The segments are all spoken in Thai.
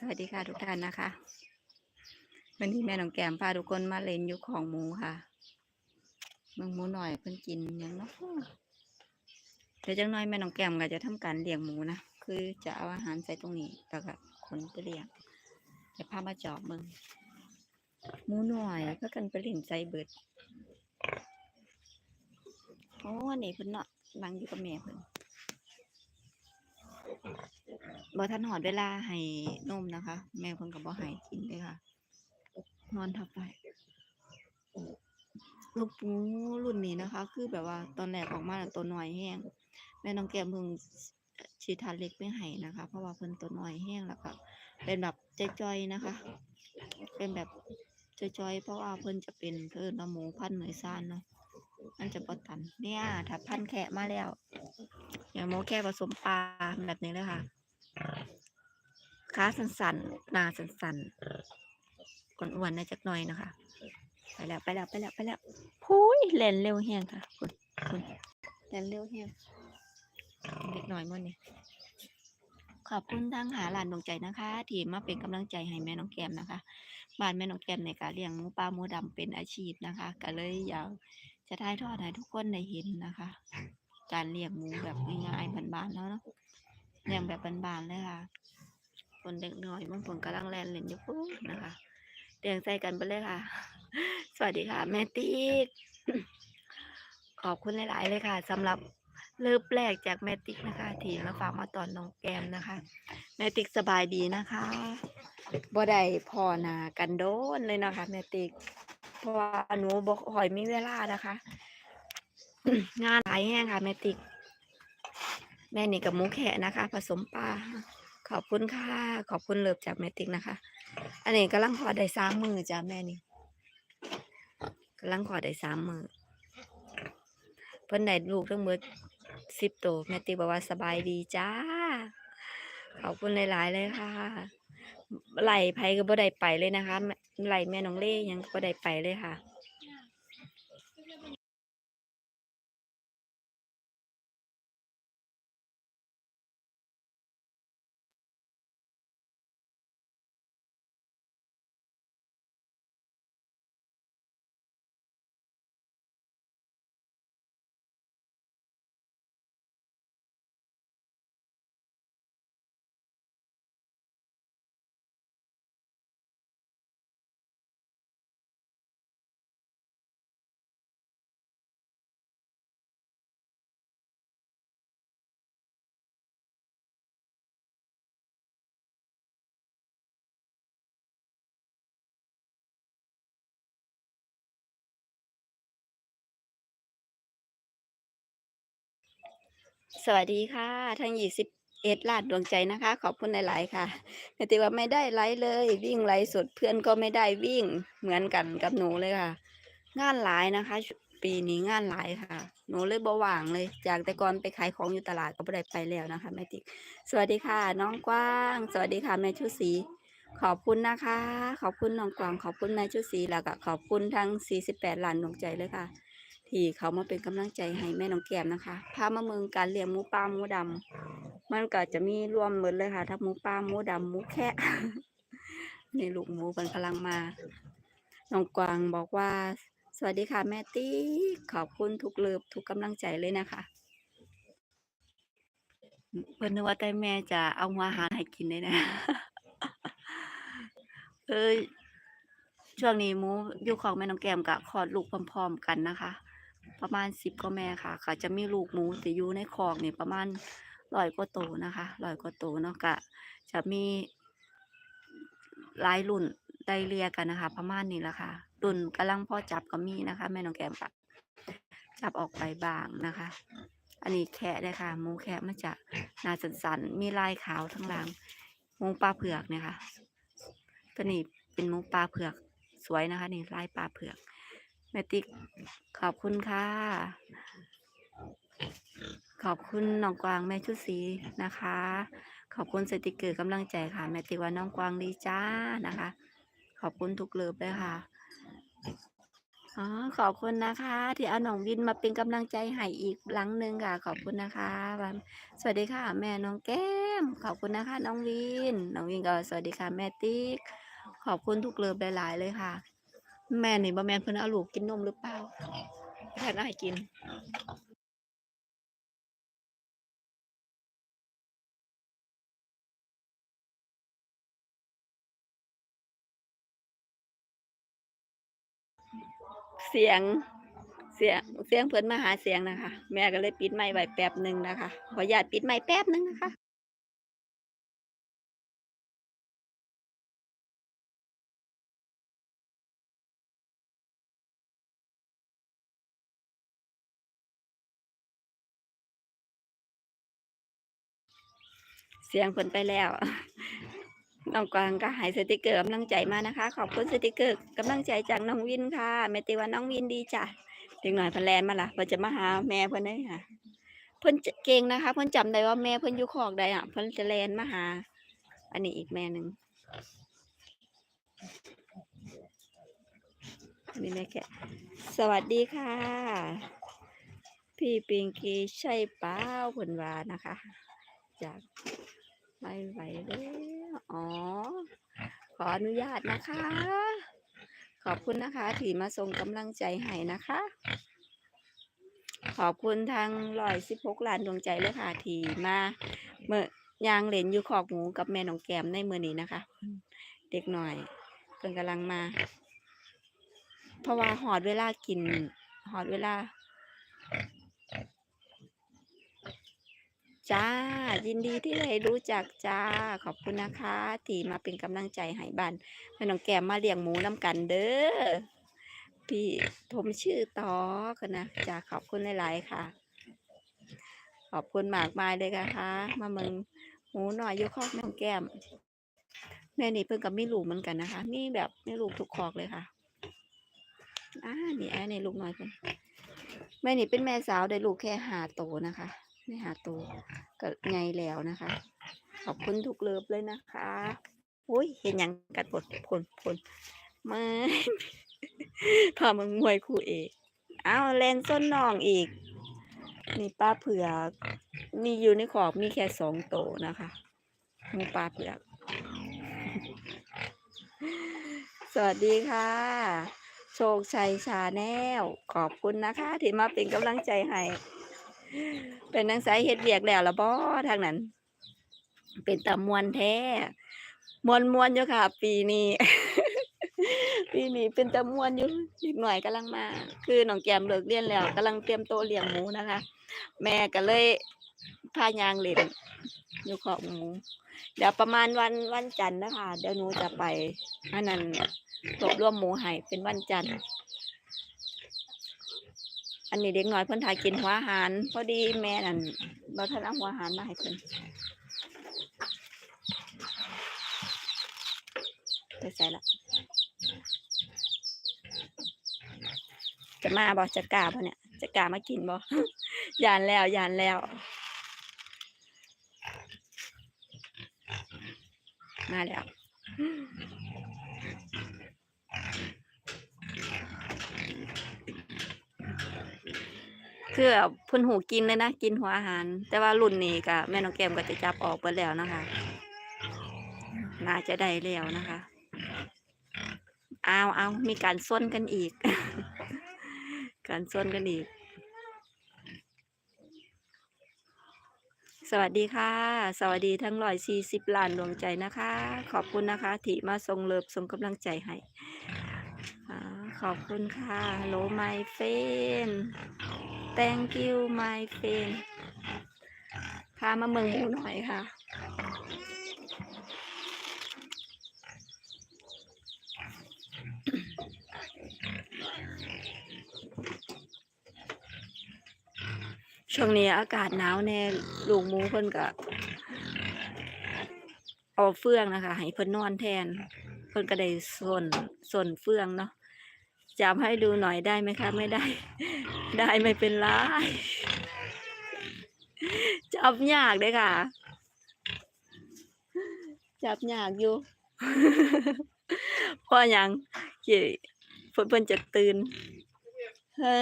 สวัสดีค่ะทุกท่านนะคะ วันนี้แม่น้องแก้มพาทุกคนมาเล่นยู่ของหมูค่ะเมืองหมูหน่อยเพิ่นกินยังเนาะเดี๋ยวจังน้อยแม่น้องแก้มก็จะทำการเลี้ยงหมูนะคือจะเอาอาหารใส่ตรงนี้แล้วก็ขนไปเลี้ยงจะพามาจอบมืองหมูหน่อยเพื่อกันไปเล่นใจเบิดโอ้อันนี้เพิ่นเนาะนั่งอยู่กับแม่เพิ่น บ่ทันหอดเวลาให้นมนะคะ แม่เพิ่นก็บ่ให้กินเลยค่ะ นอนทับไปลูกหมูรุ่นนี้นะคะ คือแบบว่าตอนแรกออกมาแล้วตัวน้อยแห้งแม่น้องแก้มเพิ่งฉีดทานเล็กไปให้นะคะ เพราะว่าเพิ่นตัวน้อยแห้งแล้วก็เป็นแบบจ้อยๆนะคะ เป็นแบบจ้อยๆเพราะว่าเพิ่นจะเป็นเพิ่นว่าหมูพันธุ์เหมือนซ่านเนาะ มันจะบ่ตันเนี่ยถ้าพันธุ์แคะมาแล้วอย่างหมูแค่ผสมปลาแบบนี้เลยค่ะขาสันๆหน้าสันๆอ้วนๆหน่อยจักหน่อยนะคะ ไปแล้วไปแล้วไปแล้วไปแล้วพุ้ยเล่นเร็วแห้งค่ะคุณคุณเล่นเร็วแห้งเด็กหน่อยมั้งนี่ขอบคุณทางหาหลานดวงใจนะคะที่มาเป็นกำลังใจให้แม่น้องแก้มนะคะ บ้านแม่น้องแก้มในการเลี้ยงหมูปลาหมูดำเป็นอาชีพนะคะ ก็เลยอยาก จะถ่ายทอดให้ทุกคนได้เห็นนะคะ การเลี้ยงหมูแบบง่ายๆบ้านๆแล้วเนาะเลี้ยงแบบบ้านๆเลยค่ะคนเด็กน้อยบางคนกำลังแล่นเล่นอยู่ปุ๊บนะคะเลี้ยงใส่กันไปเลยค่ะ สวัสดีค่ะ แม่ติ๊กขอบคุณหลาย ๆ เลยค่ะสำหรับเลิฟแรกจากแม่ติ๊กนะคะที่มาฝากมาตอนน้องแกมนะคะ แม่ติ๊กสบายดีนะคะบ่ได้พอหนากันโดนเลยนะคะแม่ติ๊กเพราะ ว่าหนูบ่ค่อยมีเวลานะคะ งานหลายแห้งค่ะ แม่ติ๊กแม่นี่กับหมูแขะนะคะ ผสมปลาขอบคุณค่ะ ขอบคุณเลิฟจากแม่ติ๊กนะคะ อันนี้กำลังขอได้สามมือจ้าแม่นี่กำลังขอได้สามมือเพิ่นได้ลูกทั้งหมดสิบตัวแม่ติ๊กบอกว่าสบายดีจ้าขอบคุณหลาย ๆ เลยค่ะ ไหลไผก็บ่ได้ไปเลยนะคะไหลแม่น้องเล่ยังก็บ่ได้ไปเลยค่ะ สวัสดีค่ะ ทั้งยี่สิบเอ็ดลาดดวงใจนะคะ ขอบคุณหลาย ๆ ค่ะแต่ติว่าไม่ได้ไลฟ์เลย วิ่งไลฟ์สดเพื่อนก็ไม่ได้วิ่งเหมือนกันกับหนูเลยค่ะ งานหลายนะคะ ปีนี้งานหลายค่ะ หนูเลยบว่างเลย จากแต่ก่อนไปขายของอยู่ตลาดก็ไม่ได้ไปแล้วนะคะแม่ติ๊กสวัสดีค่ะ น้องกว้าง สวัสดีค่ะแม่ชุศรีขอบคุณนะคะ ขอบคุณน้องกวาง ขอบคุณแม่ชุศรีแล้วก็ขอบคุณทั้ง48ล้านดวงใจเลยค่ะ ที่เขามาเป็นกำลังใจให้แม่น้องแก้มนะคะพามาเมืองการเลี้ยงหมูป่าหมูดำมันก็จะมีรวมหมดเลยค่ะ ทั้งหมูป่าหมูดำหมูแคะนี่ลูกหมูมันกำลังมา น้องกวางบอกว่า สวัสดีค่ะแม่ติ๊กขอบคุณทุกเลิฟทุกกำลังใจเลยนะคะเพิ่นนึกว่าแต่แม่จะเอาหัวอาหารให้กินได้นะ เอ้ยช่วงนี้หมูอยู่ของแม่น้องแก้มกับคลอดลูกพร้อม ๆ กันนะคะ ประมาณสิบกว่าแม่ค่ะก็จะมีลูกหมูที่อยู่ในคอกนี่ประมาณร้อยกว่าตัวนะคะร้อยกว่าตัวเนาะก็จะมีหลายรุ่นได้เรียกันนะคะ ประมาณนี้ละค่ะ รุ่นกำลังพ่อจับก็มีนะคะ แม่น้องแก้มก็จับออกไปบางนะคะ อันนี้แคะเลยค่ะหมูแคะมันจะหนาสันๆมีลายขาวทั้งหลังหมูปลาเผือกเนี่ยค่ะตัวนี้เป็นหมูปลาเผือกสวยนะคะ นี่ลายปลาเผือก แม่ติ๊กขอบคุณค่ะ ขอบคุณน้องกวางแม่ชุดสีนะคะ ขอบคุณสติกเกอร์กำลังใจค่ะ แม่ติ๊กว่าน้องกวางดีจ้านะคะ ขอบคุณทุกเลิฟเลยค่ะอ๋อขอบคุณนะคะ ที่เอาน้องวินมาเป็นกำลังใจให้อีกหลังหนึ่งค่ะ ขอบคุณนะคะสวัสดีค่ะ แม่น้องแก้ม ขอบคุณนะคะ น้องวินน้องวินก็สวัสดีค่ะแม่ติ๊กขอบคุณทุกเลิฟหลาย ๆ เลยค่ะ แม่นี่บ่แม่นเพิ่นเอาลูกกินนมหรือเปล่าแทนเอาให้กินเสียงเสียงเสียงเพิ่นมาหาเสียงนะคะ แม่ก็เลยปิดไมค์ไว้แป๊บหนึ่งนะคะขออนุญาตปิดไมค์แป๊บหนึ่งนะคะ เสียงเพิ่นไปแล้วน้องกวางก็ให้สติกเกอร์กำลังใจมานะคะ ขอบคุณสติกเกอร์กำลังใจจากน้องวินค่ะแม่ติว่าน้องวินดีจ้ะเด็กหน่อยพิ่นแลนมาละเพิ่นจะมาหาแม่เพิ่นเด้ค่ะเพิ่นเก่งนะคะเพิ่นจำได้ว่าแม่เพิ่นอยู่คอกใดอะเพิ่นจะแลนมาหา อันนี้อีกแม่หนึ่งนนี้แม่แกะสวัสดีค่ะ พี่ปิงกีใช่เปล่าเพิ่นวานะคะ จากไม่ไหวแล้วอ๋อ ขออนุญาตนะคะ ขอบคุณนะคะที่มาส่งกำลังใจให้นะคะ ขอบคุณทางร้อยสิบหกล้านดวงใจเลยค่ะที่มาเมื่อยางเหรนอยู่ขอกหมูกับแม่น้องแกมในมือนี้นะคะ เด็กหน่อยเพิ่นกำลังมา เพราะว่าหอดเวลากินหอดเวลา จ้า ยินดีที่ได้รู้จักจ้า ขอบคุณนะคะ ที่มาเป็นกำลังใจให้บ้านแม่น้องแก้มมาเลี้ยงหมูน้ำกันเด้อพี่ผมชื่อตอกันนะจ้าขอบคุณหลาย ๆ ค่ะ ขอบคุณมากมายเลยนะคะ มาเมืองหมูหน่อยยกคอแม่น้องแก้มแม่นี่เพิ่งกับมีลูกเหมือนกันนะคะ มีแบบไมีลูกทุกคอกเลยค่ะอ่านี่แอนนี้ลูกน้อยเพิ่นแม่นี่เป็นแม่สาวได้ลูกแค่หาโตนะคะ ไม่หาตัวก็ไงแล้วนะคะ ขอบคุณทุกเลิฟเลยนะคะอุ้ยเห็นหยังกัดปดผลผลมาพามึงมวยคู่เอกเอาแลนส้นน้องอีก นี่ป้าเผือกนี่อยู่ในขอบมีแค่สองโตวนะคะหมูปลาเผือก สวัสดีค่ะ โชคชัยชาแนลขอบคุณนะคะ ที่มาเป็นกำลังใจให้ เป็นนางสายเฮ็ดเวียกแล้วละบ่ทางนั้น เป็นตามวนแท้มวนมวนอยู่ค่ะ ปีนี้ปีนี้เป็นตามวนอยู่อีกหน่อยกำลังมา คือน้องแก้มเลิกเรียนแล้วกำลังเตรียมโตเลี้ยงหมูนะคะ แม่ก็เลยพายางเล่นอยู่ขอบหมูเดี๋ยวประมาณวันวันจันทร์นะคะเดี๋ยวหนูจะไปอันนั้นรวบรวมหมูให้เป็นวันจันทร์ อันนี้เด็กน้อยเพิ่นถ่ายกินหัวอาหาร พอดีแม่นั่นบ่ทันเอาหัวอาหารมาให้เพิ่นไปใส่ละจะมาบ่จะกล้าบ่เนี่ย จะกล้ามากินบ่ยานแล้วยานแล้วมาแล้ว คือแบบเพิ่นหูกินเลยนะกินหัวอาหาร แต่ว่ารุ่นนี้ก็แม่น้องแก้มก็จะจับออกไปแล้วนะคะ น่าจะได้แล้วนะคะเอาเอามีการส้นกันอีก การส้นกันอีก สวัสดีค่ะ สวัสดีทั้งร้อยสี่สิบล้านดวงใจนะคะ ขอบคุณนะคะที่มาส่งเลิฟส่งกำลังใจให้ขอบคุณค่ะ โลไมเฟน thank you my friend พามาเมืองหมูหน่อยค่ะ ช่วงนี้อากาศหนาวแน่ลูกหมูเพิ่นก็เอาเฟืองนะคะ ให้เพิ่นนอนแทน เพิ่นก็ได้ส่วนส่วนเฟืองเนาะ จับให้ดูหน่อยได้ไหมคะ ไม่ได้ ได้ไม่เป็นไรจับยากเลยค่ะ จับยากอยู่เพราะหยังที่เพิ่นเพิ่นจะตื่นเฮ้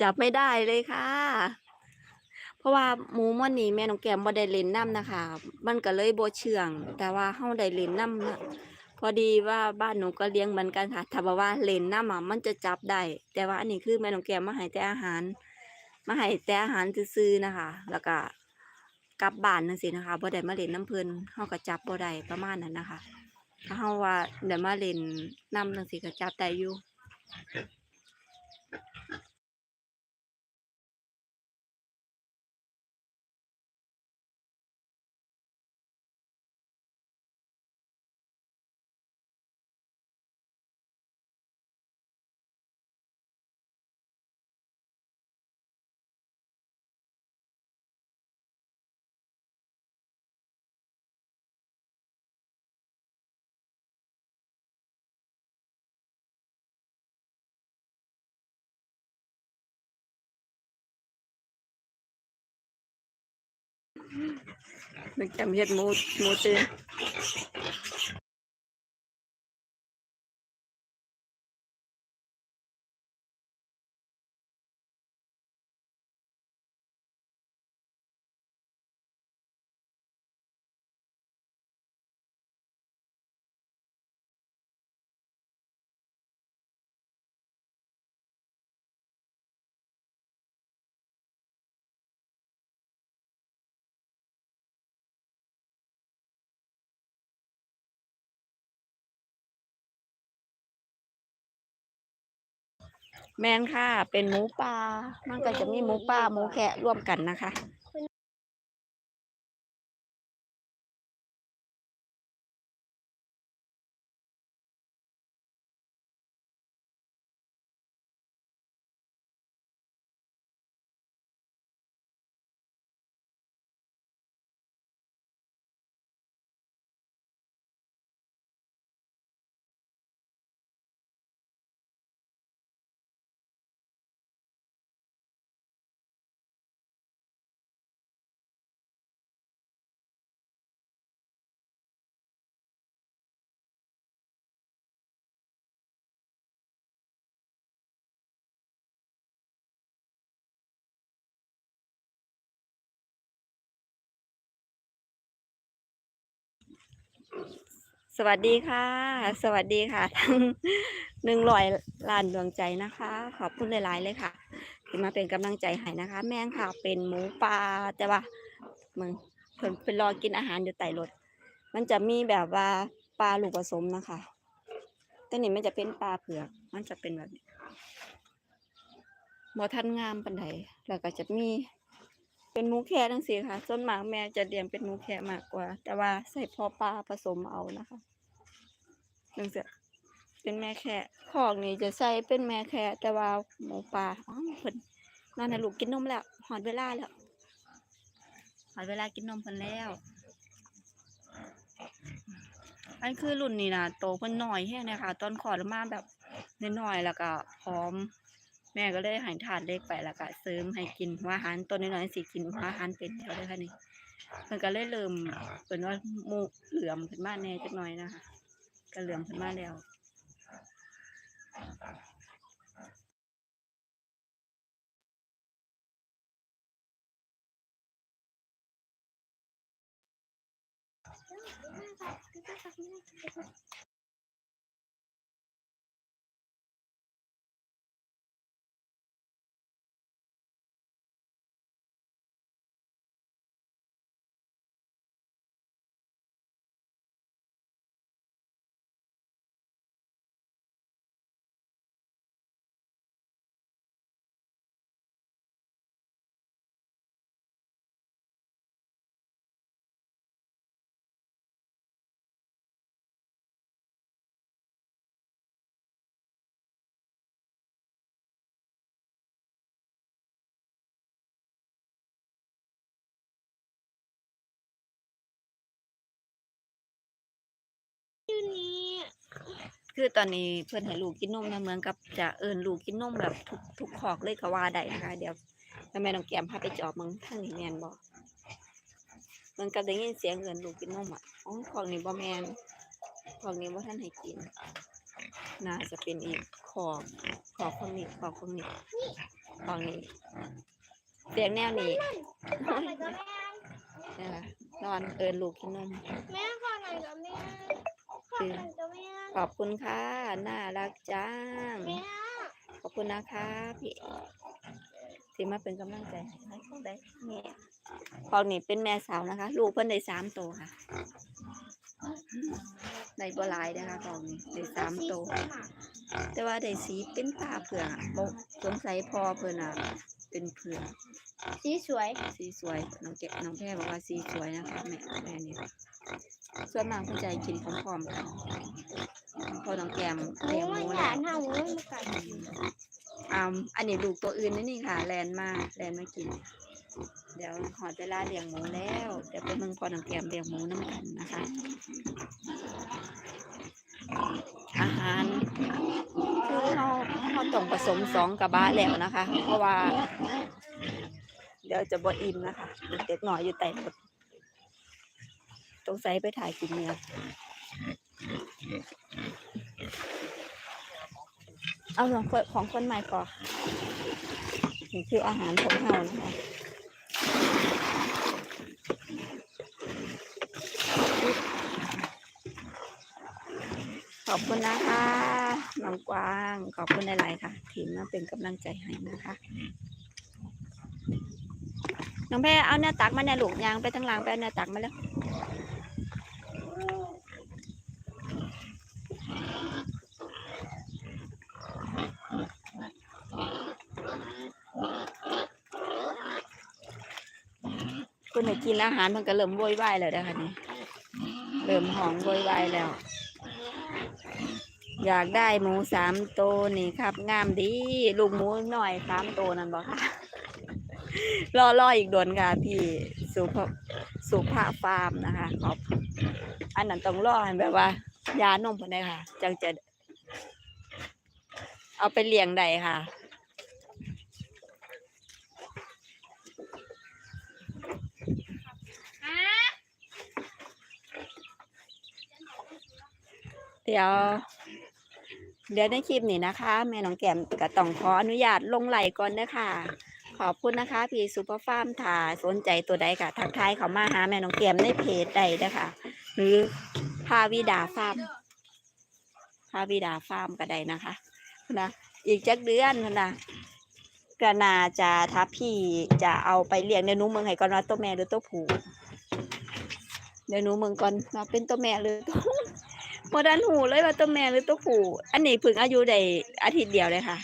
จับไม่ได้เลยค่ะ เพราะว่าหมูม่วนนี้แม่น้องแก้มบ่ได้เล่นน้ำนะคะ มันก็เลยโบเชื่อง แต่ว่าเฮาได้เล่นน้ำนะพอดีว่าบ้านหนูก็เลี้ยงเหมือนกันค่ะถ้าบอกว่าเล่นน้ำอะมันจะจับได้ แต่ว่าอันนี้คือแม่น้องแก้มมาให้แต่อาหาร มาให้แต่อาหารซื่อๆนะคะ แล้วก็กลับบ้านจังซี่นะคะบ่ได้มาเล่นน้ำเพลินเฮาก็จับบ่ได้ประมาณนั้นนะคะ ถ้าเฮาว่าได้มาเล่นน้ำจังซี่ก็จับได้อยู่ นึกจำเฮ็ดหมูหมูตื่ แมนค่ะ เป็นหมูปลามันก็จะมีหมูปลาหมูแคะร่วมกันนะคะ สวัสดีค่ะ สวัสดีค่ะ ทั้งหนึ่งร้อยล้านดวงใจนะคะ ขอบคุณหลาย ๆ เลยค่ะ ที่มาเป็นกำลังใจให้นะคะ แม่งค่ะ เป็นหมูป่าแต่ว่ามึงเพิ่นเป็นรอกินอาหารอยู่ใต้รถมันจะมีแบบว่าปลาลูกผสมนะคะแต่นี่มันจะเป็นปลาเผือก มันจะเป็นแบบนี้บ่ทันงามปานใดแล้วก็จะมี เป็นหมูแค่ทั้งสี่ค่ะ ส่วนมากแม่จะเลี้ยงเป็นหมูแค่มากกว่า แต่ว่าใส่พอปลาผสมเอานะคะจังซี่เป็นแม่แค่คอกนี่จะใส่เป็นแม่แค่แต่ว่าหมูปลาอ๋อเพิ่นนั่นน่ะลูกกินนมแล้วหอดเวลาแล้วหอดเวลากินนมเพิ่นแล้ว อันคือรุ่นนี้นะโตเพิ่นน้อยแฮงเลยค่ะตอนคลอดมาแบบน้อยๆแล้วก็พร้อม แม่ก็เลยหานถาดเล็กไปแล้วก็เสริมให้กินหัาหันต้นน้อยๆสิกินหัาหันเป็นแล้วเลยค่ะนี่มันก็เลยเริ่มเป็นว่ามูเหลื่อมขึ้นมาแน่จักหน่อยนะคะก็เหลื่อมขึ้นมาแล้ว นี้คือตอนนี้เพื่อนให้ลูกกินนมนะเหมือนกับจะเอิญลูกกินนมแบบทุกทุกขอกเลยก็ว่าได้นะคะ เดี๋ยวแม่น้องแก้มพาไปจอบมึงทางนี้แมนบอกเหมันกับได้ยินเสียงเอิญลูกกินนมอะอ๋อของนี้บ่แมนของนี้บ่ท่านให้กินน่าจะเป็นอีกขอกขอกของนี้ขอกของนี้ของนี้เสียงแนวนี้นกับแม่นะคะนอนเอิญลูกกินนมแม่ขอหนกับแม่ ขอไหนกับแม่ขอบคุณค่ะ น่ารักจังแม่ขอบคุณนะคะพี่ที่มาเป็นกำลังใจให้เขาได้แม่พอกนี่เป็นแม่สาวนะคะ ลูกเพิ่นได้สามโตวค่ะได้บ่หลายนะคะพอกนี่ได้สามโตวแต่ว่าได้สีเป็นตาเผือกอะบ่สงสัยพอเพิ่นอะเป็นเผือก สีสวย สีสวยน้องเจ๊น้องแพรบอกว่าสีสวยนะคะแม่แม่นี่ส่วนมากเพิ่นจะให้กินพร้อมๆกันพอน้องแกมหนูเลี้ยงหมันมูหแล้ยาวดห้าหมูมันกัดอ่าอันนี้ลูกตัวอื่นนี่นี่ค่ะ แลนมาแลนมากิน เดี๋ยวหอดเวลาเลี้ยงหมูแล้วเดี๋ยวไปเมืองพอน้องแกมเลี้ยงหมูน้ำกันนะคะ อาหารคือเราเราต้องผสมสองกระบะแล้วนะคะ เพราะว่า เดี๋ยวจะบ่อิ่มนะคะเด็กหน่อยอยู่แต่รถตรงใส่ไปถ่ายกินเนื้อเอาของคนของคนใหม่ก่อนนี่คืออาหารของเรานะคะขอบคุณนะคะน้องกวาง ขอบคุณหลาย ๆ ค่ะ ทีมมาเป็นกำลังใจให้นะคะ น้องแพรเอาเนื้อตักมาเนี่ยลูกยางไปทั้งหลังไปเอาเนื้อตักมาแล้วคุณให้กินอาหารมันก็เริ่มโวยวายแล้วนะคะนี่เริ่มหองโวยวายแล้ว อยากได้หมูสามตัวนี่ครับ งามดี ลูกหมูหน่อยสามตัวนั่นบอกค่ะ รอรออีกโดนค่ะพี่สุภาสุภาฟาร์มนะคะขอบอันนั้นต้องรอให้แบบว่า ยานมพอได้ค่ะ จังจะ เอาไปเลี้ยงได้ค่ะเดี๋ยว เดี๋ยวในคลิปนี้นะคะ แม่น้องแก้มก็ต้องขออนุญาตลงไหลก่อนนะคะ ขอบคุณนะคะ พี่ซูเปอร์ฟาร์มถ้าสนใจตัวใดก็ทักทายเขามาหาแม่น้องแก้มในเพจใดนะคะ หรือพาวิดาฟาร์มพาวิดาฟาร์มก็ได้นะคะนะอีกจักเดือนนะก็น่าจะถ้าพี่จะเอาไปเลี้ยงเดี๋ยวนูเมืองให้ก่อนว่าตัวแม่หรือตัวผูเดี๋ยวนูเมืองก่อนว่าเป็นตัวแม่หรือตัวโมดันหูเลยว่าตัวแม่หรือตัวผูอันนี้เพึ่งอายุได้อาทิตย์เดียวเลยค่ะ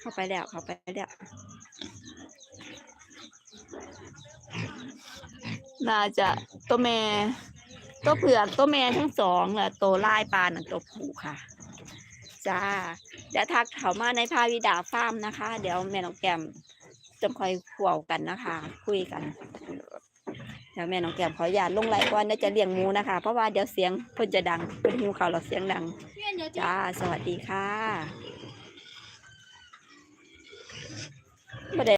เข้าไปแล้วเข้าไปแล้ว น่าจะตัวแม่ ตัวเผือกตัวแม่ทั้งสองแหละตัวล่ปลาหนังตัวผู้ค่ะ จ้า เดี๋ยวทักเขามาในพาวิดาฟาร์มนะคะ เดี๋ยวแม่น้องแกมจะคอยขวาวกันนะคะ คุยกันเดี๋ยวแม่น้องแกมขออนุาตลงไลน์ก่อนน่าจะเลี้ยงหมูนะคะ เพราะว่าเดี๋ยวเสียงเพิ่นจะดังเป็นหิวข่าวเราเสียงดัง จ้า สวัสดีค่ะ